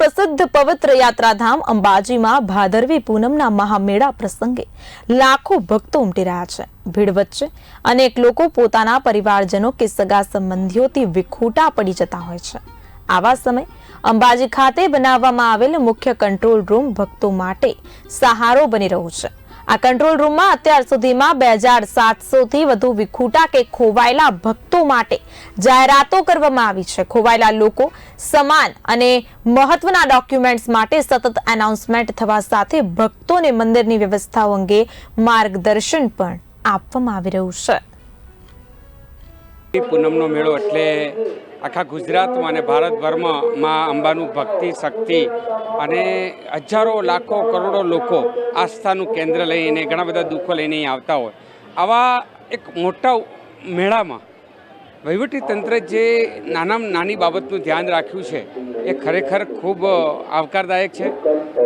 સુપ્રસિદ્ધ પવિત્ર યાત્રાધામ અંબાજીમાં ભાદરવી પૂનમના મહામેળા પ્રસંગે લાખો ભક્તો ઉમટી રહ્યા છે. ભીડ વચ્ચે અનેક લોકો પોતાના પરિવારજનો કે સગા સંબંધીઓથી વિખૂટા પડી જતા હોય છે. આવા સમય અંબાજી ખાતે બનાવવામાં આવેલ મુખ્ય કંટ્રોલ રૂમ ભક્તો માટે સહારો બની રહ્યો છે. આ કંટ્રોલ રૂમમાં અત્યાર સુધીમાં બે હજાર સાતસોથી વધુ વિખૂટા કે ખોવાયેલા ભક્તો માટે જાહેરાતો કરવામાં આવી છે. ખોવાયેલા લોકો સમાન અને મહત્વના ડોક્યુમેન્ટ્સ માટે સતત એનાઉન્સમેન્ટ થવા સાથે ભક્તોને મંદિરની વ્યવસ્થાઓ અંગે માર્ગદર્શન પણ આપવામાં આવી રહ્યું છે. પૂનમનો મેળો એટલે આખા ગુજરાતમાં અને ભારતભરમાં મા અંબાનું ભક્તિ, શક્તિ અને હજારો, લાખો, કરોડો લોકો આસ્થાનું કેન્દ્ર લઈને ઘણા બધા દુઃખો લઈને અહીં આવતા હોય. આવા એક મોટા મેળામાં તંત્ર જે નાનામાં નાની બાબતનું ધ્યાન રાખ્યું છે, એ ખરેખર ખૂબ આવકારદાયક છે.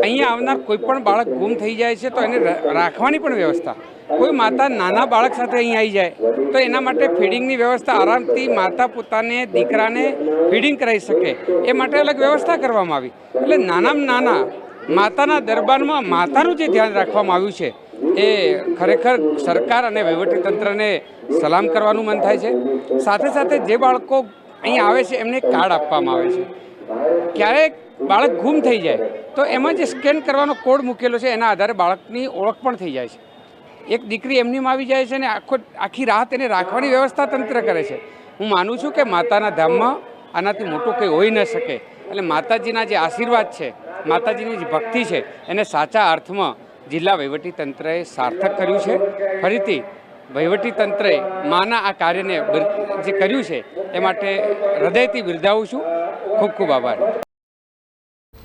અહીંયા આવનાર કોઈ પણ બાળક ગુમ થઈ જાય છે તો એને રાખવાની પણ વ્યવસ્થા કોઈ માતા નાના બાળક સાથે અહીં આવી જાય, તો એના માટે ફીડિંગની વ્યવસ્થા આરામથી માતા પોતાને, દીકરાને ફીડિંગ કરાવી શકે. એ માટે અલગ વ્યવસ્થા કરવામાં આવી. એટલે નાનામાં નાના, માતાના દરબારમાં માતાનું જે ધ્યાન રાખવામાં આવ્યું છે, એ ખરેખર સરકાર અને વહીવટીતંત્રને સલામ કરવાનું મન થાય છે. સાથે સાથે જે બાળકો અહીં આવે છે, એમને કાર્ડ આપવામાં આવે છે. ક્યારેક બાળક ગુમ થઈ જાય, તો એમાં જે સ્કેન કરવાનો કોડ મૂકેલો છે, એના આધારે બાળકની ઓળખ પણ થઈ જાય છે. એક દીકરી એમનીમાં આવી જાય છે ને આખો આખી રાત એને રાખવાની વ્યવસ્થા તંત્ર કરે છે. હું માનું છું કે માતાના ધામમાં આનાથી મોટું કંઈ હોઈ ન શકે. એટલે માતાજીના જે આશીર્વાદ છે, માતાજીની જે ભક્તિ છે, એને સાચા અર્થમાં જિલ્લા તંત્રએ સાર્થક કર્યું છે. ફરીથી વહીવટી તંત્રએ માના આ કાર્યને જે કર્યું છે, એ માટે હૃદયથી બિરદાવું છું. ખૂબ ખૂબ આભાર.